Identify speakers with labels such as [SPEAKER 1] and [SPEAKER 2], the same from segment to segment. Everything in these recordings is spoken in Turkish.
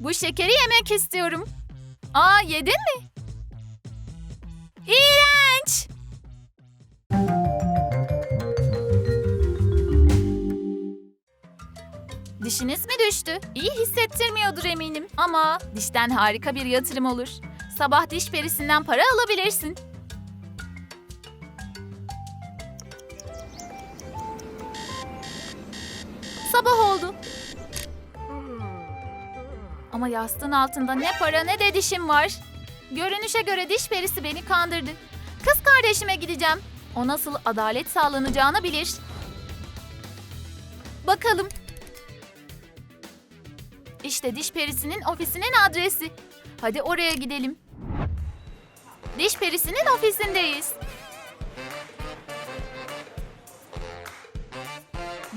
[SPEAKER 1] Bu şekeri yemek istiyorum. Aa yedin mi? İğrenç! Dişiniz mi düştü? İyi hissettirmiyordur eminim. Ama dişten harika bir yatırım olur. Sabah diş perisinden para alabilirsin. Sabah oldu. Ama yastığın altında ne para ne de dişim var. Görünüşe göre diş perisi beni kandırdı. Kız kardeşime gideceğim. O nasıl adalet sağlanacağını bilir. Bakalım. İşte diş perisinin ofisinin adresi. Hadi oraya gidelim. Diş perisinin ofisindeyiz.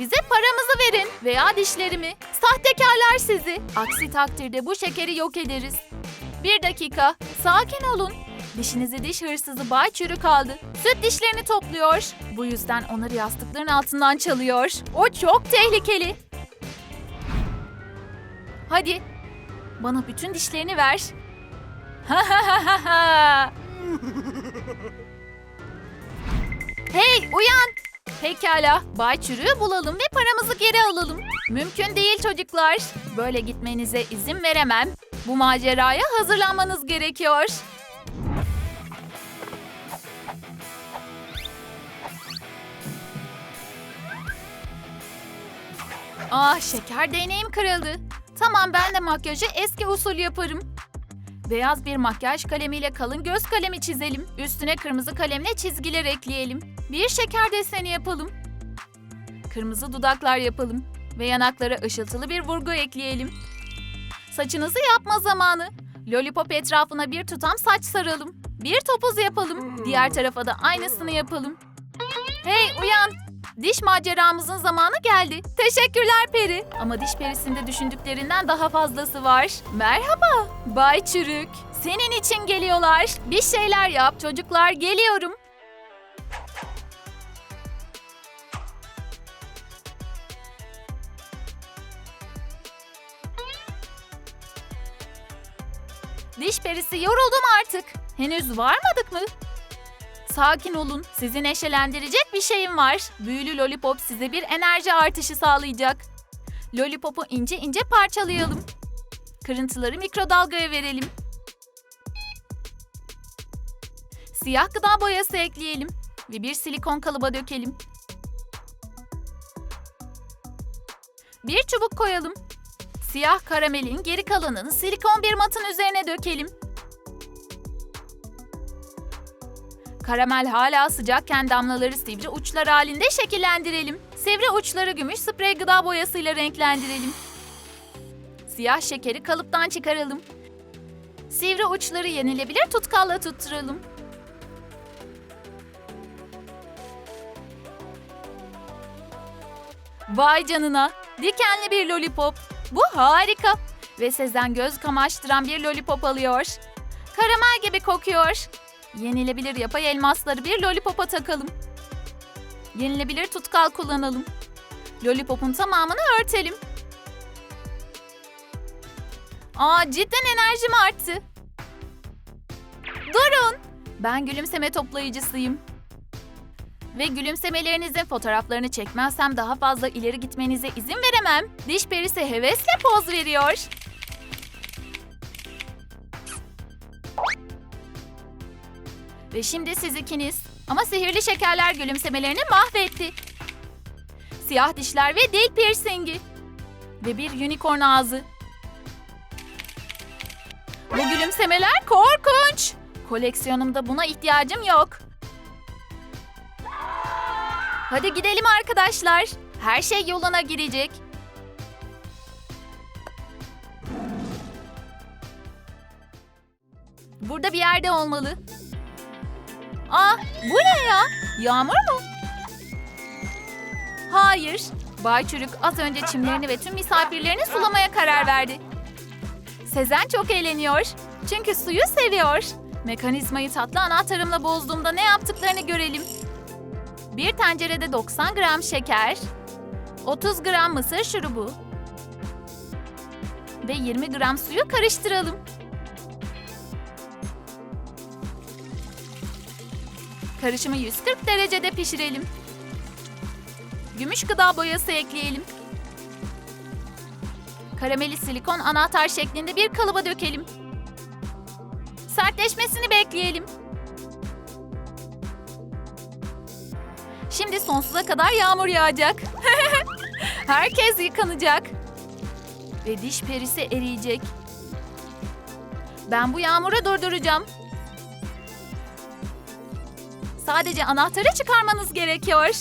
[SPEAKER 1] Bize paramızı verin veya dişlerimi. Sahtekarlar sizi. Aksi takdirde bu şekeri yok ederiz. Bir dakika, sakin olun. Dişinizi diş hırsızı Bay Çürük aldı. Süt dişlerini topluyor. Bu yüzden onları yastıkların altından çalıyor. O çok tehlikeli. Hadi, bana bütün dişlerini ver. Hey, uyan! Pekala, Bay Çürüğü bulalım ve paramızı geri alalım. Mümkün değil çocuklar. Böyle gitmenize izin veremem. Bu maceraya hazırlanmanız gerekiyor. Ah şeker değneğim kırıldı. Tamam ben de makyajı eski usul yaparım. Beyaz bir makyaj kalemiyle kalın göz kalemi çizelim. Üstüne kırmızı kalemle çizgiler ekleyelim. Bir şeker deseni yapalım. Kırmızı dudaklar yapalım. Ve yanaklara ışıltılı bir vurgu ekleyelim. Saçınızı yapma zamanı. Lollipop etrafına bir tutam saç saralım. Bir topuz yapalım. Diğer tarafa da aynısını yapalım. Hey uyan! Diş maceramızın zamanı geldi. Teşekkürler peri. Ama diş perisinde düşündüklerinden daha fazlası var. Merhaba Bay Çürük. Senin için geliyorlar. Bir şeyler yap çocuklar geliyorum. Diş perisi yoruldum artık. Henüz varmadık mı? Sakin olun. Sizi neşelendirecek bir şeyim var. Büyülü lollipop size bir enerji artışı sağlayacak. Lollipop'u ince ince parçalayalım. Kırıntıları mikrodalgaya verelim. Siyah gıda boyası ekleyelim ve bir silikon kalıba dökelim. Bir çubuk koyalım. Siyah karamelin geri kalanını silikon bir matın üzerine dökelim. Karamel hala sıcakken damlaları sivri uçlar halinde şekillendirelim. Sivri uçları gümüş sprey gıda boyasıyla renklendirelim. Siyah şekeri kalıptan çıkaralım. Sivri uçları yenilebilir tutkalla tutturalım. Vay canına, dikenli bir lollipop. Bu harika. Ve Sezen göz kamaştıran bir lollipop alıyor. Karamel gibi kokuyor. Yenilebilir yapay elmasları bir lollipopa takalım. Yenilebilir tutkal kullanalım. Lollipopun tamamını örtelim. Aa cidden enerjim arttı. Durun. Ben gülümseme toplayıcısıyım. Ve gülümsemelerinizin fotoğraflarını çekmezsem daha fazla ileri gitmenize izin veremem. Diş perisi hevesle poz veriyor. Ve şimdi siz ikiniz. Ama sihirli şekerler gülümsemelerini mahvetti. Siyah dişler ve dil piercingi. Ve bir unicorn ağzı. Bu gülümsemeler korkunç. Koleksiyonumda buna ihtiyacım yok. Hadi gidelim arkadaşlar. Her şey yoluna girecek. Burada bir yerde olmalı. Aa, bu ne ya? Yağmur mu? Hayır. Bay Çürük az önce çimlerini ve tüm misafirlerini sulamaya karar verdi. Sezen çok eğleniyor. Çünkü suyu seviyor. Mekanizmayı tatlı anahtarımla bozduğumda ne yaptıklarını görelim. Bir tencerede 90 gram şeker, 30 gram mısır şurubu, ve 20 gram suyu karıştıralım. Karışımı 140 derecede pişirelim. Gümüş gıda boyası ekleyelim. Karameli silikon anahtar şeklinde bir kalıba dökelim. Sertleşmesini bekleyelim. Şimdi sonsuza kadar yağmur yağacak. Herkes yıkanacak. Ve diş perisi eriyecek. Ben bu yağmuru durduracağım. Sadece anahtarı çıkarmanız gerekiyor.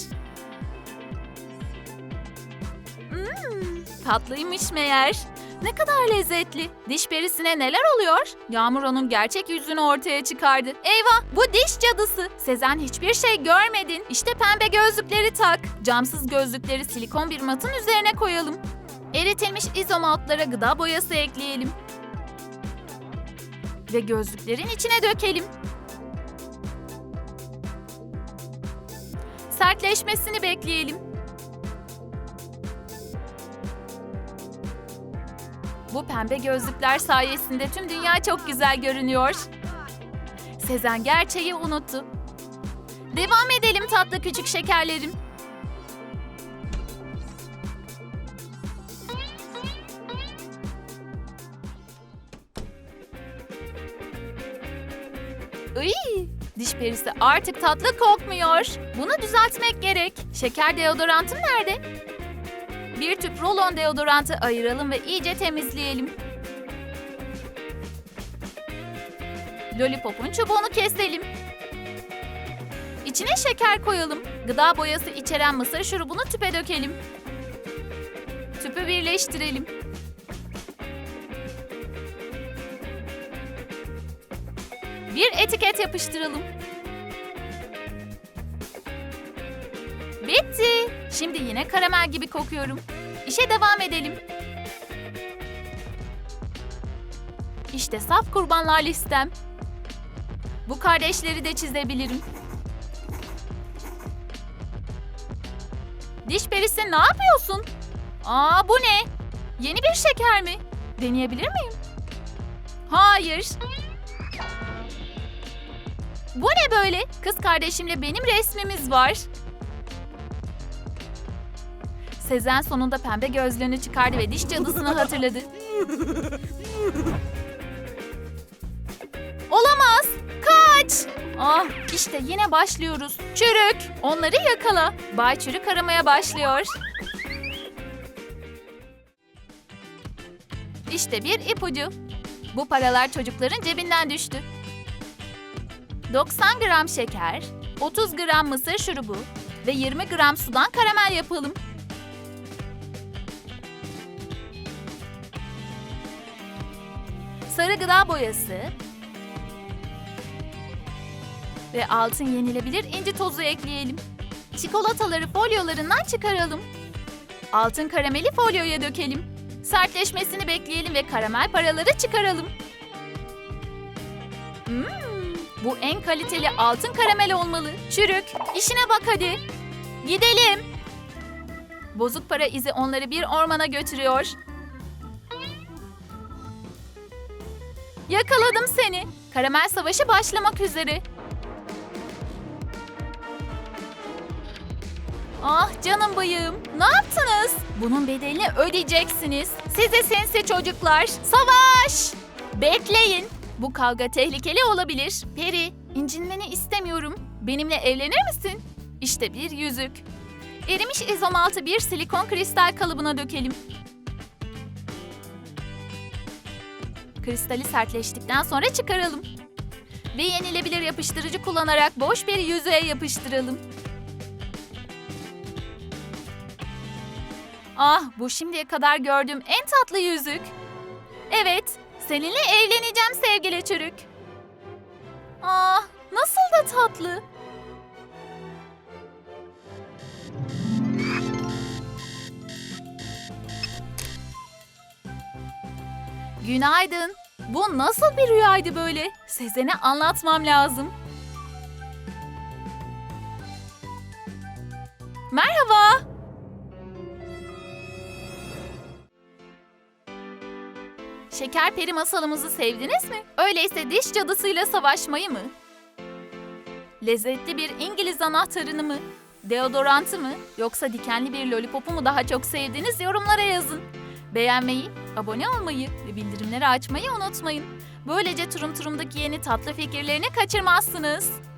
[SPEAKER 1] Hmm, tatlıymış meğer. Ne kadar lezzetli. Diş perisine neler oluyor? Yağmur onun gerçek yüzünü ortaya çıkardı. Eyvah bu diş cadısı. Sezen hiçbir şey görmedin. İşte pembe gözlükleri tak. Camsız gözlükleri silikon bir matın üzerine koyalım. Eritilmiş izomaltlara gıda boyası ekleyelim. Ve gözlüklerin içine dökelim. Sertleşmesini bekleyelim. Bu pembe gözlükler sayesinde tüm dünya çok güzel görünüyor. Sezen gerçeği unuttu. Devam edelim tatlı küçük şekerlerim. Iy, diş perisi artık tatlı kokmuyor. Bunu düzeltmek gerek. Şeker deodorantım nerede? Bir tüp rolon deodorantı ayıralım ve iyice temizleyelim. Lollipop'un çubuğunu keselim. İçine şeker koyalım. Gıda boyası içeren mısır şurubunu tüpe dökelim. Tüpü birleştirelim. Bir etiket yapıştıralım. Şimdi yine karamel gibi kokuyorum. İşe devam edelim. İşte saf kurbanlar listem. Bu kardeşleri de çizebilirim. Diş perisi ne yapıyorsun? Aa bu ne? Yeni bir şeker mi? Deneyebilir miyim? Hayır. Bu ne böyle? Kız kardeşimle benim resmimiz var. Sezen sonunda pembe gözlüğünü çıkardı ve diş cadısını hatırladı. Olamaz! Kaç! Ah işte yine başlıyoruz. Çürük! Onları yakala. Bay Çürük aramaya başlıyor. İşte bir ipucu. Bu paralar çocukların cebinden düştü. 90 gram şeker, 30 gram mısır şurubu ve 20 gram sudan karamel yapalım. Sarı gıda boyası ve altın yenilebilir inci tozu ekleyelim. Çikolataları folyolarından çıkaralım. Altın karameli folyoya dökelim. Sertleşmesini bekleyelim ve karamel paraları çıkaralım. Hmm, bu en kaliteli altın karamel olmalı. Çürük, işine bak hadi. Gidelim. Bozuk para izi onları bir ormana götürüyor. Yakaladım seni. Karamel savaşı başlamak üzere. Ah canım bayım. Ne yaptınız? Bunun bedelini ödeyeceksiniz. Size sensi çocuklar. Savaş! Bekleyin. Bu kavga tehlikeli olabilir. Peri, incinmeni istemiyorum. Benimle evlenir misin? İşte bir yüzük. Erimiş izomaltı bir silikon kristal kalıbına dökelim. Kristali sertleştikten sonra çıkaralım. Ve yenilebilir yapıştırıcı kullanarak boş bir yüzüğe yapıştıralım. Ah, bu şimdiye kadar gördüğüm en tatlı yüzük. Evet, seninle evleneceğim sevgili çürük. Ah, nasıl da tatlı. Günaydın. Bu nasıl bir rüyaydı böyle? Sezen'e anlatmam lazım. Merhaba. Şeker peri masalımızı sevdiniz mi? Öyleyse diş cadısıyla savaşmayı mı? Lezzetli bir İngiliz anahtarını mı? Deodorantı mı? Yoksa dikenli bir lollipopu mu daha çok sevdiğiniz yorumlara yazın. Beğenmeyi, abone olmayı ve bildirimleri açmayı unutmayın. Böylece Turum Turum'daki yeni tatlı fikirlerini kaçırmazsınız.